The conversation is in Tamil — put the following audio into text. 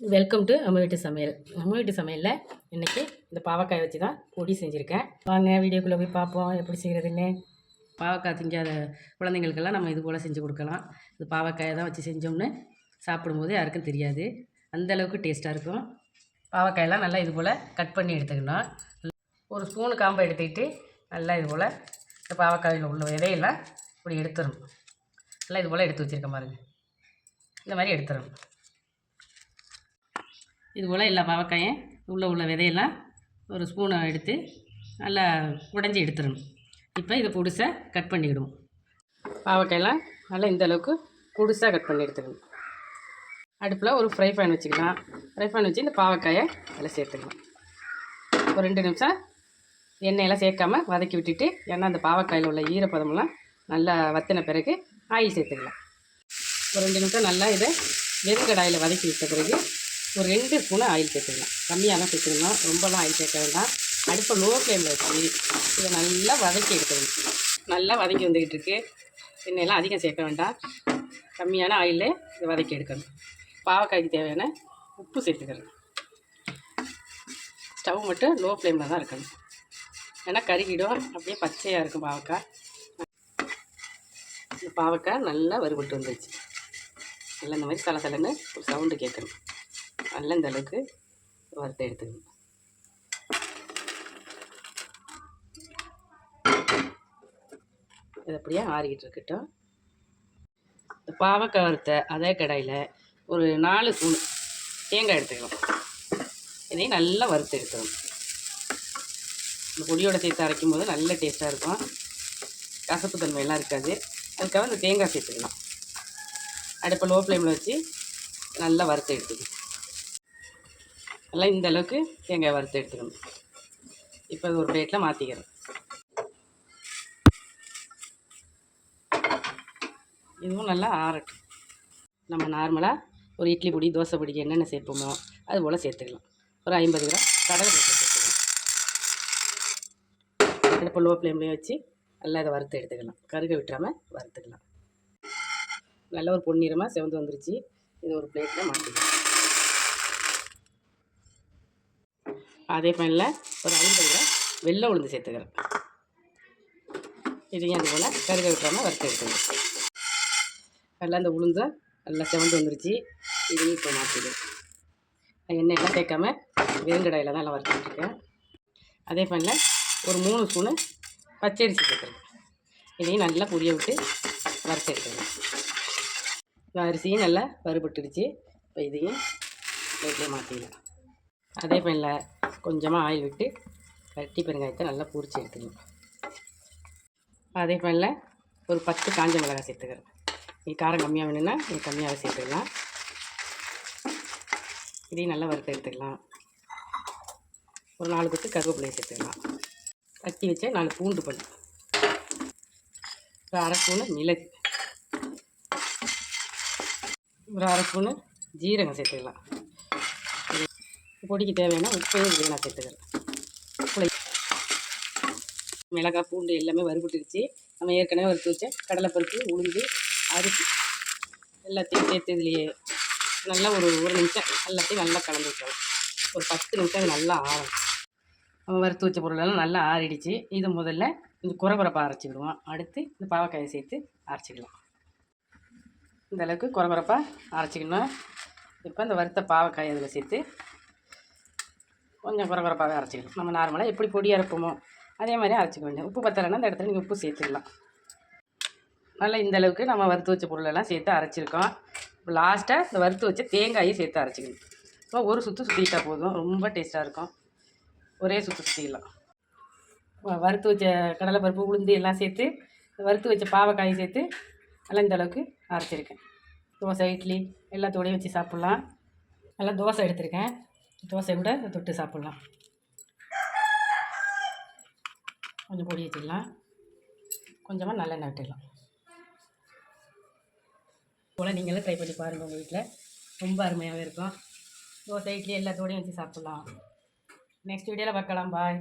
வெல்கம் டு நம்ம வீட்டு சமையல். நம்ம வீட்டு சமையலில் இன்றைக்கி இந்த பாவக்காய் வச்சு தான் பொடி செஞ்சுருக்கேன். வாங்க வீடியோக்குள்ளே போய் பார்ப்போம் எப்படி செய்கிறதுன்னு பாவக்காய் திங்காத குழந்தைங்களுக்கெல்லாம் நம்ம இது போல் செஞ்சு கொடுக்கலாம். இது பாவக்காயை தான் வச்சு செஞ்சோம்னு சாப்பிடும்போது யாருக்கும் தெரியாது. அந்த அளவுக்கு டேஸ்ட்டாக இருக்கும். பாவக்காயெல்லாம் நல்லா இது போல் கட் பண்ணி எடுத்துக்கணும். ஒரு ஸ்பூனு காம்பை எடுத்துக்கிட்டு நல்லா இது போல் இந்த பாவக்காயில் உள்ள விதையெல்லாம் இப்படி எடுத்துரும் நல்லா இது போல் எடுத்து வச்சுருக்க பாருங்க. இந்த மாதிரி எடுத்துடும் இது போல் எல்லா பாவக்காயும் உள்ளே உள்ள விதையெல்லாம் ஒரு ஸ்பூனை எடுத்து நல்லா உடஞ்சி எடுத்துடணும். இப்போ இதை பொடிசாக கட் பண்ணிவிடுவோம் பாவக்காயெல்லாம் நல்லா இந்த அளவுக்கு பொடிசாக கட் பண்ணி எடுத்துக்கணும் அடுப்பில் ஒரு ஃப்ரை பேன் வச்சுக்கலாம். ஃப்ரை பேன் வச்சு இந்த பாவக்காயை அதில் சேர்த்துக்கலாம். ஒரு ரெண்டு நிமிஷம் எண்ணெயெல்லாம் சேர்க்காம வதக்கி விட்டுட்டு ஏன்னா அந்த பாவக்காயில் உள்ள ஈரப்பதமெல்லாம் நல்லா வத்தின பிறகு ஆயில் சேர்த்துக்கலாம். ஒரு ரெண்டு நிமிஷம் நல்லா இதை வெறுங்கடாயில் வதக்கி விட்ட பிறகு ஒரு ரெண்டு ஸ்பூனு ஆயில் சேர்த்துக்கலாம் கம்மியாக தான் சேர்த்துக்கணும் ரொம்பலாம் ஆயில் சேர்க்க வேண்டாம். அடுப்பை லோ ஃப்ளேமில் வச்சு இதை நல்லா வதக்கி எடுத்துக்கணும். நல்லா வதக்கி வந்துக்கிட்டு இருக்கு. எண்ணெயெல்லாம் அதிகம் சேர்க்க வேண்டாம். கம்மியான ஆயிலில் இதை வதக்கி எடுக்கணும். பாவக்காய்க்கு தேவையான உப்பு சேர்த்துக்கிறேன் ஸ்டவ் மட்டும் லோ ஃப்ளேமில் தான் இருக்கணும். ஏன்னா கருகிடும். அப்படியே பச்சையாக இருக்கும் பாவக்காய். இந்த பாவக்காய் நல்லா வறுபட்டு வந்துருச்சு. நல்லா இந்த மாதிரி சலசலன்னு ஒரு சவுண்டு கேட்கணும். நல்ல இந்த அளவுக்கு வறுத்து எடுத்துக்கணும். இது அப்படியே ஆறிக்கிட்டு இருக்கட்டும். இந்த பாவக்காய் வறுத்த அதே கடாயில் ஒரு நாலு ஸ்பூன் தேங்காய் எடுத்துக்கலாம் இதையும் நல்லா வறுத்து எடுத்துக்கணும். இந்த பொடியோட சேர்த்து அரைக்கும் போது நல்ல டேஸ்ட்டாக இருக்கும். கசப்பு தன்மையெல்லாம் இருக்காது. அதுக்காக இந்த தேங்காய் சேர்த்துக்கலாம். அடுப்பை லோ ஃப்ளேமில் வச்சு நல்லா வறுத்து எடுத்துக்கணும். நல்லா இந்த அளவுக்கு தேங்காய் வறுத்து எடுத்துக்கணும். இப்போ அது ஒரு பிளேட்டில் மாற்றிக்கிறேன் இதுவும் நல்லா ஆறட்டும். நம்ம நார்மலாக ஒரு இட்லி பொடி தோசை பொடிக்கு என்னென்ன சேர்ப்போமோ அது போல் சேர்த்துக்கலாம். ஒரு ஐம்பது கிராம் கடலை போட்டு சேர்த்துக்கலாம். அடுப்பு லோ ஃப்ளேம்லேயும் வச்சு நல்லா இதை வறுத்து எடுத்துக்கலாம். கருக விட்டுறாமல் வறுத்துக்கலாம். நல்ல ஒரு பொன்னிறமாக செவந்து வந்துருச்சு. இது ஒரு பிளேட்டில் மாற்றிக்கலாம் அதே பேனில் ஒரு ஐம்பது கிராம் வெள்ளை உளுந்து சேர்த்துக்கிறேன். இதையும் அது போல் கருக விட்டுறாமல் வறுத்து எடுத்துக்கலாம் நல்லா இந்த உளுந்தை நல்லா செவந்து வந்துருச்சு. இதையும் இப்போ எண்ணெய் எண்ணெயெல்லாம் சேர்க்காம வெறுங்கடையில் தான் எல்லாம் வறுத்துட்டுருக்கேன் அதே பேனில் ஒரு மூணு ஸ்பூனு பச்சரிசி சேர்த்துருக்கேன் இதையும் நல்லா புரிய விட்டு வறுத்து எடுத்துக்கலாம் இந்த அரிசியும் நல்லா வறுபட்டுடுச்சு இப்போ இதையும் வீட்டில் மாற்றிக்கலாம் அதே பேனில் கொஞ்சமாக ஆயில் விட்டு கட்டி பெருங்காயத்தை நல்லா பொரிச்சு எடுத்துக்கணும். அதே பேனில் ஒரு பத்து காஞ்ச மிளகாய் சேர்த்துக்கிறேன். இது காரம் கம்மியாக வேணும்னா இது கம்மியாக சேர்த்துக்கலாம். இதையும் நல்லா வறுத்து எடுத்துக்கலாம். ஒரு நாலு கொத்து கருவேப்பிலையை சேர்த்துக்கலாம். தட்டி வச்ச நாலு பூண்டு பல். ஒரு அரை ஸ்பூனு மிளகு. ஒரு அரை ஸ்பூனு ஜீரகம் சேர்த்துக்கலாம். பொடிக்கு தேவையான உப்பு இதையும் நான் சேர்த்துக்கிறேன். புளி மிளகாய் பூண்டு எல்லாமே வறுபட்டுருச்சு. நம்ம ஏற்கனவே வறுத்து வச்ச கடலைப்பருப்பு உளுந்து அரிசி எல்லாத்தையும் சேர்த்து இதுலேயே நல்லா ஒரு ஒரு நிமிஷம் எல்லாத்தையும் நல்லா கலந்து வைக்கணும் ஒரு பத்து நிமிஷம் அது நல்லா ஆறும் நம்ம வறுத்து வச்ச பொருளெல்லாம் நல்லா ஆறிடுச்சு. இது முதல்ல இந்த குறகுறப்பாக அரைச்சிக்கிடுவோம் அடுத்து இந்த பாவக்காயை சேர்த்து அரைச்சிக்கலாம். இந்த அளவுக்கு குறகுறப்பாக அரைச்சிக்கணும். இப்போ இந்த வறுத்த பாவக்காய் அதில் சேர்த்து கொஞ்சம் குறகுறப்பாகவே அரைச்சிக்கணும். நம்ம நார்மலாக எப்படி பொடி அரைப்போமோ அதே மாதிரி அரைச்சிக்க வேண்டியது. உப்பு பத்தலைன்னா அந்த இடத்துல நீங்கள் உப்பு சேர்த்துக்கலாம் நல்லா இந்த அளவுக்கு நம்ம வறுத்து வச்ச பொருளெல்லாம் சேர்த்து அரைச்சிருக்கோம். இப்போ லாஸ்ட்டாக இந்த வறுத்து வச்ச தேங்காயை சேர்த்து அரைச்சிக்கணும். இப்போ ஒரு சுற்று சுற்றிக்கிட்டா போதும். ரொம்ப டேஸ்ட்டாக இருக்கும். ஒரே சுற்று சுற்றிக்கலாம் வறுத்து வச்ச கடலைப்பருப்பு உளுந்து எல்லாம் சேர்த்து வறுத்து வச்ச பாவக்காயை சேர்த்து நல்லா இந்த அளவுக்கு அரைச்சிருக்கேன். தோசை இட்லி எல்லாத்தோடையும் வச்சு சாப்பிட்லாம். நல்லா தோசை எடுத்திருக்கேன். தோசை கூட தொட்டு சாப்பிட்லாம். கொஞ்சம் பொடி வச்சிடலாம் கொஞ்சமாக நல்லெண்ணெய் விட்டுடலாம். போல் நீங்களும் ட்ரை பண்ணி பாருங்கள் உங்கள் வீட்டில் ரொம்ப அருமையாகவே இருக்கும். தோசை இட்லி எல்லாத்தோடையும் வச்சு சாப்பிட்லாம். நெக்ஸ்ட் வீடியோவில் பார்க்கலாம். பாய்